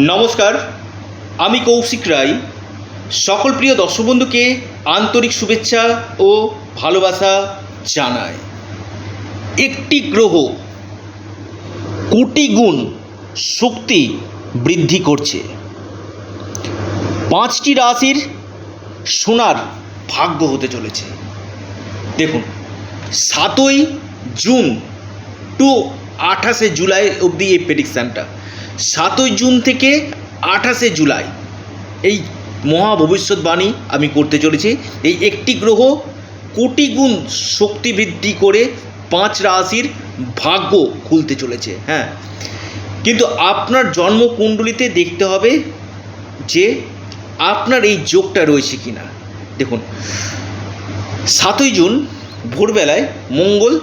নমস্কার, আমি কৌশিক রায়। সকল প্রিয় দর্শক বন্ধুকে আন্তরিক শুভেচ্ছা ও ভালোবাসা জানাই। একটি গ্রহ কোটি গুণ শক্তি বৃদ্ধি করছে। পাঁচটি রাশির সোনার ভাগ্য হতে চলেছে। দেখুন, সাতই জুন টু আঠাশে জুলাই অবধি এই প্রেডিকশানটা সাতই জুন থেকে আঠাশে জুলাই। এই মহা ভবিষ্যৎবাণী আমি করতে চলেছি। এই একটি গ্রহ কোটি গুণ শক্তি বৃদ্ধি করে পাঁচ রাশির ভাগ্য খুলতে চলেছে হ্যাঁ। কিন্তু আপনার জন্মকুণ্ডলিতে দেখতে হবে যে আপনার এই যোগটা রয়েছে কি না দেখুন, সাতই জুন ভোরবেলায় মঙ্গল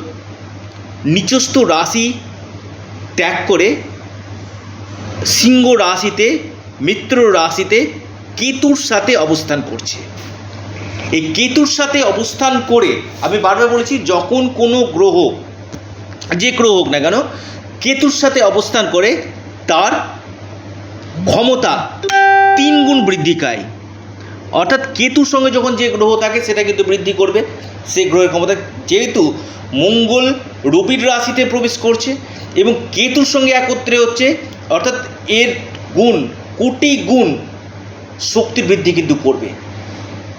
নিচস্থ রাশি ত্যাগ করে সিংহ রাশিতে, মিত্র রাশিতে কেতুর সাথে অবস্থান করছে। এই কেতুর সাথে অবস্থান করে আমি বারবার বলেছি, যখন কোনো গ্রহ, যে গ্রহ হোক না কেন, কেতুর সাথে অবস্থান করে, তার ক্ষমতা তিন গুণ বৃদ্ধি পায়। অর্থাৎ কেতুর সঙ্গে যখন যে গ্রহ থাকে, সেটা কিন্তু বৃদ্ধি করবে। সেই গ্রহের ক্ষমতা, যেহেতু মঙ্গল রবির রাশিতে প্রবেশ করছে এবং কেতুর সঙ্গে একত্রে হচ্ছে, অর্থাৎ এর গুণ, কোটি গুণ শক্তির বৃদ্ধি কিন্তু করবে।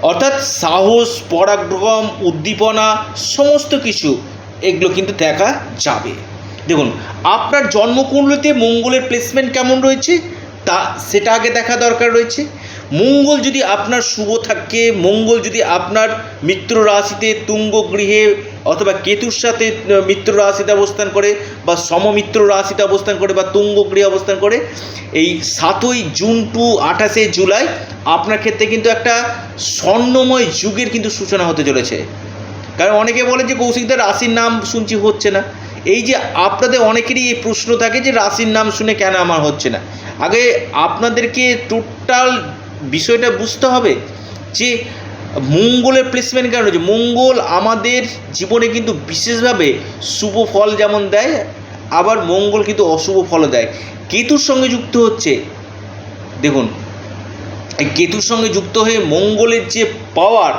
অর্থাৎ সাহস, পরাক্রম, উদ্দীপনা, সমস্ত কিছু এগুলো কিন্তু দেখা যাবে। দেখুন, আপনার জন্মকুণ্ডলিতে মঙ্গলের প্লেসমেন্ট কেমন রয়েছে, তা সেটা আগে দেখা দরকার রয়েছে। মঙ্গল যদি আপনার শুভ থাকে, মঙ্গল যদি আপনার মিত্র রাশিতে তুঙ্গ গৃহে অথবা কেতুর সাথে মিত্র রাশিতে অবস্থান করে বা সমমিত্র রাশিতে অবস্থান করে বা তুঙ্গ গৃহে অবস্থান করে, এই সাতই জুন টু আঠাশে জুলাই আপনার ক্ষেত্রে কিন্তু একটা স্বর্ণময় যুগের কিন্তু সূচনা হতে চলেছে। কারণ অনেকে বলে যে কৌশিকদার রাশির নাম শুনছি হচ্ছে না। এই যে আপনাদের অনেকেরই এই প্রশ্ন থাকে যে রাশির নাম শুনে কেন আমার হচ্ছে না? আগে আপনাদেরকে টোটাল বিষয়টা বুঝতে হবে যে মঙ্গলের প্লেসমেন্ট কেন রয়েছে? মঙ্গল আমাদের জীবনে কিন্তু বিশেষভাবে শুভ ফল যেমন দেয়, আবার মঙ্গল কিন্তু অশুভ ফলও দেয়। কেতুর সঙ্গে যুক্ত হচ্ছে, দেখুন, এই কেতুর সঙ্গে যুক্ত হয়ে মঙ্গলের যে পাওয়ার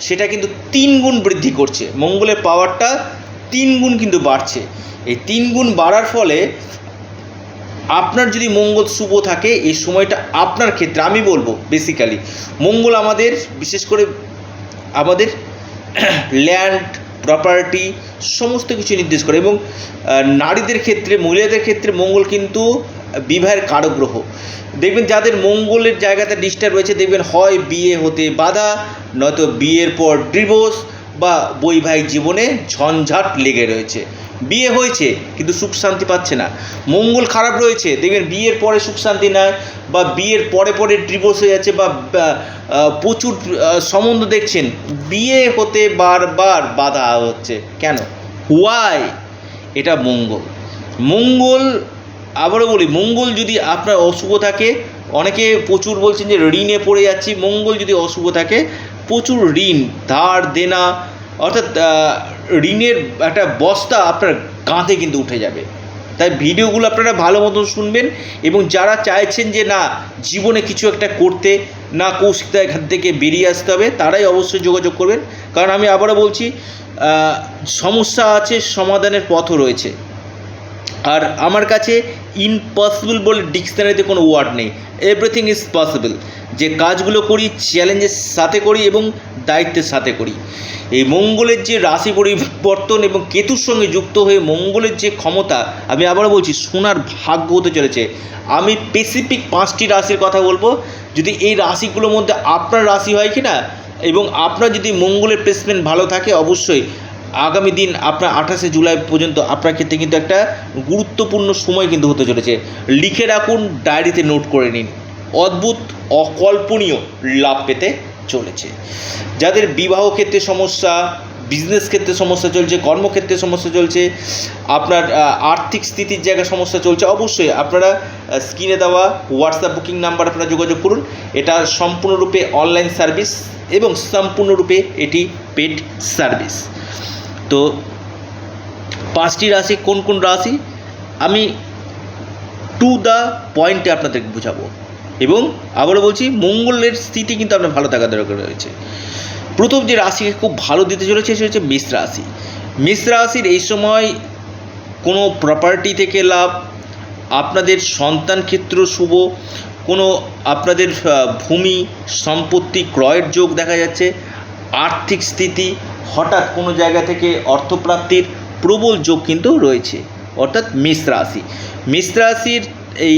সেটা কিন্তু তিন গুণ বৃদ্ধি করছে। মঙ্গলের পাওয়ারটা তিন গুণ কিন্তু বাড়ছে। এই তিন গুণ বাড়ার ফলে আপনার যদি মঙ্গল শুভ থাকে, এই সময়টা আপনার ক্ষেত্রে, আমি বলব বেসিক্যালি মঙ্গল আমাদের, বিশেষ করে আমাদের ল্যান্ড প্রপার্টি সমস্ত কিছু নির্দেশ করে। এবং নারীদের ক্ষেত্রে, মহিলাদের ক্ষেত্রে মঙ্গল কিন্তু বিবাহের কারক গ্রহ দেখবেন যাদের মঙ্গলের জায়গাতে ডিস্টার্ব রয়েছে, দেখবেন হয় বিয়ে হতে বাধা, নয়তো বিয়ের পর ডিভোর্স বা বৈবাহিক জীবনে ঝঞ্ঝাট লেগে রয়েছে। বিয়ে হয়েছে, কিন্তু সুখ শান্তি পাচ্ছে না। মঙ্গল খারাপ রয়েছে, দেখবেন বিয়ের পরে সুখ শান্তি নয় বা বিয়ের পরে পরে ডিভোর্স হয়ে যাচ্ছে, বা প্রচুর সম্বন্ধ দেখছেন, বিয়ে হতে বারবার বাধা হচ্ছে। কেন? হোয়াই এটা মঙ্গল। মঙ্গল, আবারও বলি, মঙ্গল যদি আপনার অশুভ থাকে, অনেকে প্রচুর বলছেন যে ঋণে পড়ে যাচ্ছি, মঙ্গল যদি অশুভ থাকে, প্রচুর ঋণ, ধার, দেনা, অর্থাৎ ঋণের একটা বস্তা আপনার কাঁধে কিন্তু উঠে যাবে। তাই ভিডিওগুলো আপনারা ভালো মতন শুনবেন এবং যারা চাইছেন যে না, জীবনে কিছু একটা করতে না কৌশিকতা এখান থেকে বেরিয়ে আসতে হবে, তারাই অবশ্যই যোগাযোগ করবেন। কারণ আমি আবারও বলছি সমস্যা আছে, সমাধানের পথও রয়েছে। আর আমার কাছে ইম্পসিবল বলে ডিকশনারিতে কোনো ওয়ার্ড নেই। এভরিথিং ইজ পসিবল যে কাজগুলো করি চ্যালেঞ্জের সাথে করি এবং দায়িত্বের সাথে করি। এই মঙ্গলের যে রাশি পরিবর্তন এবং কেতুর সঙ্গে যুক্ত হয়ে মঙ্গলের যে ক্ষমতা, আমি আবারও বলছি, সোনার ভাগ্য হতে চলেছে। আমি স্পেসিফিক পাঁচটি রাশির কথা বলব। যদি এই রাশিগুলোর মধ্যে আপনার রাশি হয় কি না এবং আপনার যদি মঙ্গলের প্লেসমেন্ট ভালো থাকে, অবশ্যই আগামী দিন আপনার আঠাশে জুলাই পর্যন্ত আপনার ক্ষেত্রে কিন্তু একটা গুরুত্বপূর্ণ সময় কিন্তু হতে চলেছে। লিখে রাখুন, ডায়েরিতে নোট করে নিন। অদ্ভুত, অকল্পনীয় লাভ পেতে চলেছে। যাদের বিবাহ ক্ষেত্রে সমস্যা বিজনেস ক্ষেত্রে সমস্যা চলছে, কর্মক্ষেত্রে সমস্যা চলছে, আপনার আর্থিক স্থিতির জায়গায় সমস্যা চলছে, অবশ্যই আপনারা স্ক্রিনে দেওয়া হোয়াটসঅ্যাপ বুকিং নাম্বার আপনারা যোগাযোগ করুন। এটা সম্পূর্ণরূপে অনলাইন সার্ভিস এবং সম্পূর্ণরূপে এটি পেড সার্ভিস তো পাঁচটি রাশি, কোন কোন রাশি? আমি টু দ্য পয়েন্টে আপনাদেরকে বোঝাবো। এবং আবারও বলছি, মঙ্গলের স্থিতি কিন্তু আপনার ভালো থাকা দরকার রয়েছে। প্রথম যে রাশিকে খুব ভালো দিতে চলেছে, সেটা হচ্ছে মেষ রাশি। মেষ রাশির এই সময় কোনো প্রপার্টি থেকে লাভ, আপনাদের সন্তান ক্ষেত্র শুভ, কোনো আপনাদের ভূমি, সম্পত্তি, ক্রয়ের যোগ দেখা যাচ্ছে, আর্থিক স্থিতি হঠাৎ কোনো জায়গা থেকে অর্থপ্রাপ্তির প্রবল যোগ কিন্তু রয়েছে, অর্থাৎ মেষ রাশি। রাশির এই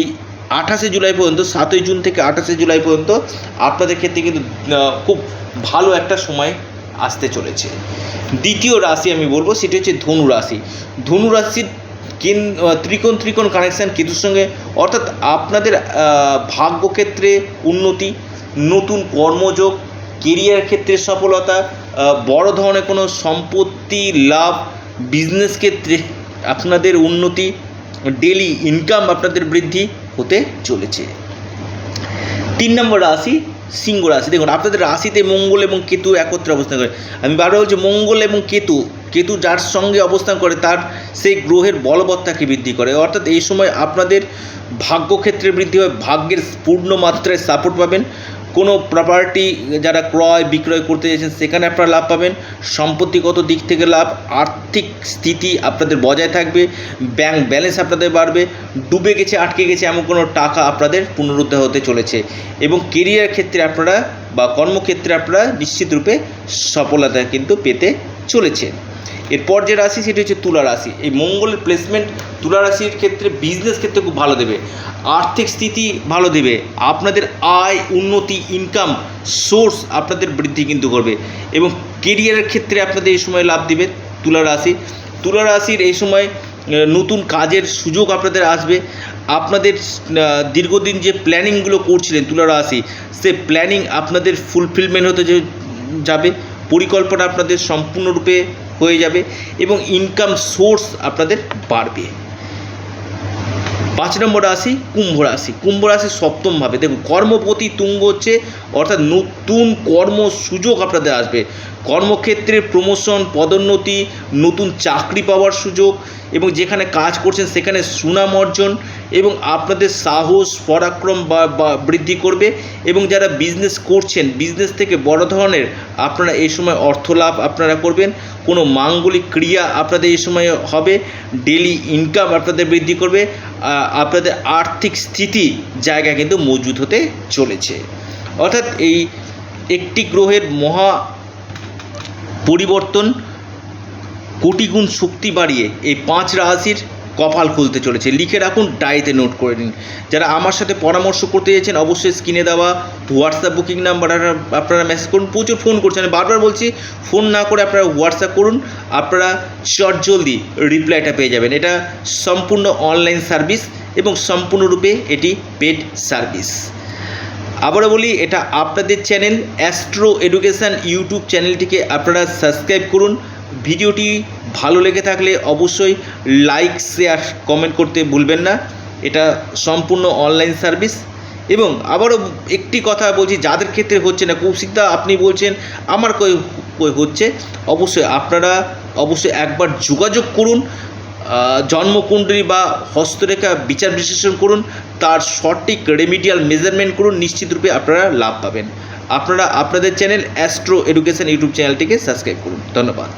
আঠাশে জুলাই পর্যন্ত, সাতই জুন থেকে আঠাশে জুলাই পর্যন্ত আপনাদের ক্ষেত্রে কিন্তু খুব ভালো একটা সময় আসতে চলেছে। দ্বিতীয় রাশি আমি বলব, সেটি হচ্ছে ধনু রাশি। ধনু রাশির কিন ত্রিকোণ ত্রিকোণ কানেকশান কেতুর সঙ্গে, অর্থাৎ আপনাদের ভাগ্যক্ষেত্রে উন্নতি, নতুন কর্মযোগ কেরিয়ার ক্ষেত্রে সফলতা বড় ধরনের কোনো সম্পত্তি, লাভ বিজনেস ক্ষেত্রে আপনাদের উন্নতি ডেলি ইনকাম আপনাদের বৃদ্ধি হতে চলেছে। তিন নম্বর রাশি সিংহ রাশি। দেখুন, আপনাদের রাশিতে মঙ্গল এবং কেতু একত্রে অবস্থান করে। আমি বারবার বলছি, মঙ্গল এবং কেতু কেতু যার সঙ্গে অবস্থান করে, তার সেই গ্রহের বলবত্তাকে বৃদ্ধি করে। অর্থাৎ এই সময় আপনাদের ভাগ্যক্ষেত্রে বৃদ্ধি হয়, ভাগ্যের পূর্ণ মাত্রায় সাপোর্ট পাবেন। কোনো প্রপার্টি যারা ক্রয়, বিক্রয় করতে চাইছেন, সেখানে আপনারা লাভ পাবেন। সম্পত্তিগত দিক থেকে লাভ, আর্থিক স্থিতি আপনাদের বজায় থাকবে ব্যাংক ব্যালেন্স আপনাদের বাড়বে, ডুবে গেছে, আটকে গেছে এমন কোনো টাকা আপনাদের পুনরুদ্ধার হতে চলেছে। এবং কেরিয়ার ক্ষেত্রে আপনারা বা কর্মক্ষেত্রে আপনারা নিশ্চিতরূপে সফলতা কিন্তু পেতে চলেছে। এরপর যে রাশি, সেটি হচ্ছে তুলা রাশি। এই মঙ্গলের প্লেসমেন্ট তুলা রাশির ক্ষেত্রে বিজনেস ক্ষেত্রে খুব ভালো দেবে। আর্থিক স্থিতি ভালো দেবে। আপনাদের আয়, উন্নতি ইনকাম সোর্স আপনাদের বৃদ্ধি কিন্তু করবে। এবং কেরিয়ারের ক্ষেত্রে আপনাদের এই সময় লাভ দেবে তুলা রাশি। তুলা রাশির এই সময় নতুন কাজের সুযোগ আপনাদের আসবে। আপনাদের দীর্ঘদিন যে প্ল্যানিংগুলো করছিলেন তুলা রাশি, সে প্ল্যানিং আপনাদের ফুলফিলমেন্ট হতে যাবে। পরিকল্পনা আপনাদের সম্পূর্ণরূপে হয়ে যাবে এবং ইনকাম সোর্স আপনাদের বাড়বে। পাঁচ নম্বর রাশি কুম্ভ রাশি। কুম্ভ রাশি সপ্তমভাবে দেখুন, কর্মপতি তুঙ্গ হচ্ছে, অর্থাৎ নতুন কর্ম সুযোগ আপনাদের আসবে। কর্মক্ষেত্রে প্রমোশন পদোন্নতি, নতুন চাকরি পাওয়ার সুযোগ এবং যেখানে কাজ করছেন সেখানে সুনাম অর্জন এবং আপনাদের সাহস, পরাক্রম বৃদ্ধি করবে এবং যারা বিজনেস করছেন বিজনেস থেকে বড় ধরনের আপনারা এই সময় অর্থ লাভ আপনারা করবেন। কোনো মাঙ্গলিক ক্রিয়া আপনাদের এই সময় হবে ডেলি ইনকাম আপনাদের বৃদ্ধি করবে আপনাদের আর্থিক স্থিতি জায়গা কিন্তু মজুদ হতে চলেছে। অর্থাৎ এই একটি গ্রহের মহা পরিবর্তন কোটিগুণ শক্তি বাড়িয়ে এই পাঁচ রাশির কপাল খুলতে চলেছে। লিখে রাখুন ডায়েতে নোট করে নিন। যারা আমার সাথে পরামর্শ করতে চাইছেন অবশ্যই স্ক্রিনে দেওয়া হোয়াটসঅ্যাপ বুকিং নাম্বার আপনারা মেসেজ করুন। প্রচুর ফোন করছেন বারবার বলছি ফোন না করে আপনারা হোয়াটসঅ্যাপ করুন। আপনারা চট জলদি রিপ্লাইটা পেয়ে যাবেন। এটা সম্পূর্ণ অনলাইন সার্ভিস এবং সম্পূর্ণরূপে এটি পেড সার্ভিস আবারও বলি, এটা আপনাদের চ্যানেল অ্যাস্ট্রো এডুকেশান ইউটিউব চ্যানেলটিকে আপনারা সাবস্ক্রাইব করুন। ভিডিওটি ভালো লেগে থাকলে অবশ্যই লাইক শেয়ার কমেন্ট করতে ভুলবেন না। এটা সম্পূর্ণ অনলাইন সার্ভিস এবং আবারও একটি কথা বলছি, যাদের ক্ষেত্রে হচ্ছে না, কৌশিকদা আপনি বলছেন, আমার কই কই হচ্ছে, অবশ্যই আপনারা অবশ্যই একবার যোগাযোগ করুন জন্মকুণ্ডলী বা হস্তরেখা বিচার বিশ্লেষণ করুন, তার সঠিক রেমিডিয়াল মেজারমেন্ট করুন নিশ্চিতরূপে আপনারা লাভ পাবেন। আপনারা আপনাদের চ্যানেল অ্যাস্ট্রো এডুকেশন ইউটিউব চ্যানেলটিকে সাবস্ক্রাইব করুন। ধন্যবাদ।